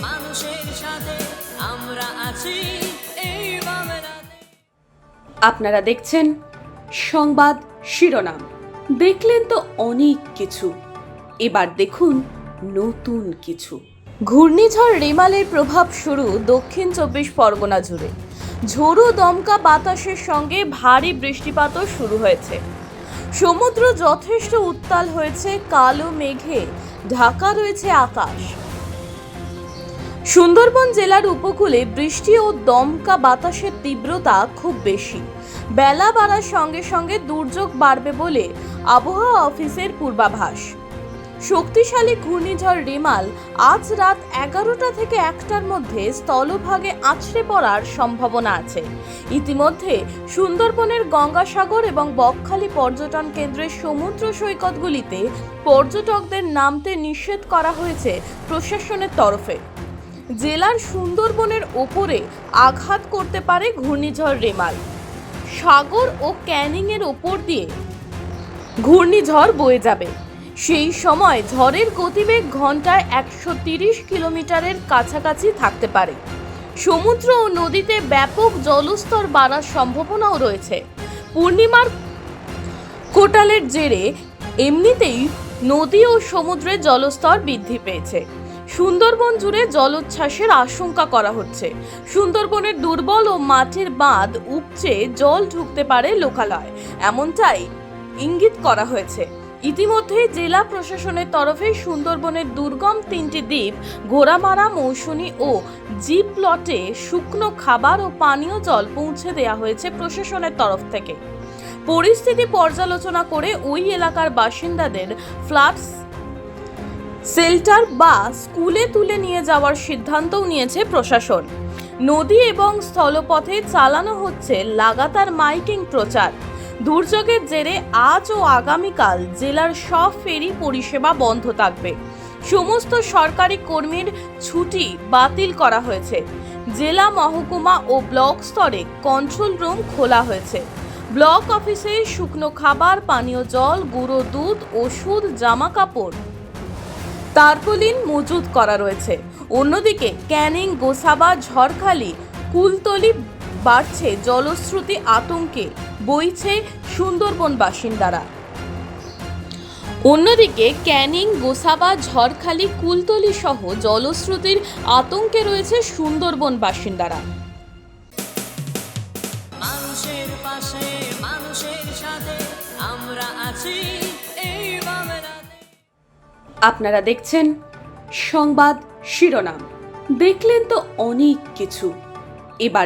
মানুষের সাথে আমরা আছি। এই আপনারা দেখছেন সংবাদ শিরোনাম। দেখলেন তো অনেক কিছু। এবার দেখুন নতুন কিছু। ঘূর্ণিঝড় রেমালের প্রভাব শুরু দক্ষিণ চব্বিশ পরগনা জুড়ে। ঝোড়ো দমকা বাতাসের সঙ্গে ভারী বৃষ্টিপাতও শুরু হয়েছে। সমুদ্র যথেষ্ট উত্তাল হয়েছে, কালো মেঘে ঢাকা রয়েছে আকাশ। সুন্দরবন জেলার উপকূলে বৃষ্টি ও দমকা বাতাসের তীব্রতা খুব বেশি। বেলা বাড়ার সঙ্গে সঙ্গে দুর্যোগ বাড়বে বলে আবহাওয়া অফিসের পূর্বাভাস। শক্তিশালী ঘূর্ণিঝড় রিমাল আজ রাত এগারোটা থেকে একটার মধ্যে স্থলভাগে আছড়ে পড়ার সম্ভাবনা আছে। ইতিমধ্যে সুন্দরবনের গঙ্গাসাগর এবং বকখালি পর্যটন কেন্দ্রের সমুদ্র সৈকতগুলিতে পর্যটকদের নামতে নিষেধ করা হয়েছে প্রশাসনের তরফে। জেলার সুন্দরবনের ওপরে আঘাত করতে পারে ঘূর্ণিঝড় রেমাল। সাগর ও ক্যানিংয়ের ওপর দিয়ে ঘূর্ণিঝড় বয়ে যাবে। সেই সময় ঝড়ের গতিবেগ ঘন্টায় একশো তিরিশ কিলোমিটারের কাছাকাছি থাকতে পারে। সমুদ্র ও নদীতে ব্যাপক জলস্তর বাড়ার সম্ভাবনাও রয়েছে। পূর্ণিমার কোটালের জেরে এমনিতেই নদী ও সমুদ্রে জলস্তর বৃদ্ধি পেয়েছে। সুন্দরবন জুড়ে জলোচ্ছ্বাসের আশঙ্কা করা হচ্ছে। সুন্দরবনের দুর্বল ও মাটির বাঁধ উপচে জল ঢুকতে পারে লোকালয়। এমনটাই ইঙ্গিত করা হয়েছে। ইতিমধ্যে জেলা প্রশাসনের তরফে সুন্দরবনের দুর্গম তিনটি দ্বীপ, ঘোড়ামারা মৌসুমী ও জিপ প্লটে শুকনো খাবার ও পানীয় জল পৌঁছে দেওয়া হয়েছে প্রশাসনের তরফ থেকে। পরিস্থিতি পর্যালোচনা করে ওই এলাকার বাসিন্দাদের ফ্ল্যাট শেল্টার বা স্কুলে তুলে নিয়ে যাওয়ার সিদ্ধান্তও নিয়েছে প্রশাসন। নদী এবং স্থলপথে চালানো হচ্ছে লাগাতার মাইকিং প্রচার। দুর্যোগের জেরে আজ ও আগামীকাল জেলার সব ফেরি পরিষেবা বন্ধ থাকবে। সমস্ত সরকারি কর্মীর ছুটি বাতিল করা হয়েছে। জেলা মহকুমা ও ব্লক স্তরে কন্ট্রোল রুম খোলা হয়েছে। ব্লক অফিসে শুকনো খাবার, পানীয় জল, গুঁড়ো দুধ, ওষুধ, জামা কাপড় তারপলিন মজুদ করা রয়েছে। অন্যদিকে ক্যানিং, গোসাবা, ঝড়খালি, কুলতলি বাড়ছে জলশ্রুতি আতঙ্কে, বইছে সুন্দরবন বাসিন্দারা। অন্যদিকে ক্যানিং, গোসাবা, ঝড়খালি, কুলতলি সহ জলশ্রুতির আতঙ্কে রয়েছে সুন্দরবন বাসিন্দারা। মানুষের পাশে, মানুষের সাথে আমরা আছি। আপনারা দেখছেন সংবাদ শিরোনাম। দেখলেন তো অনেক কিছু। এবার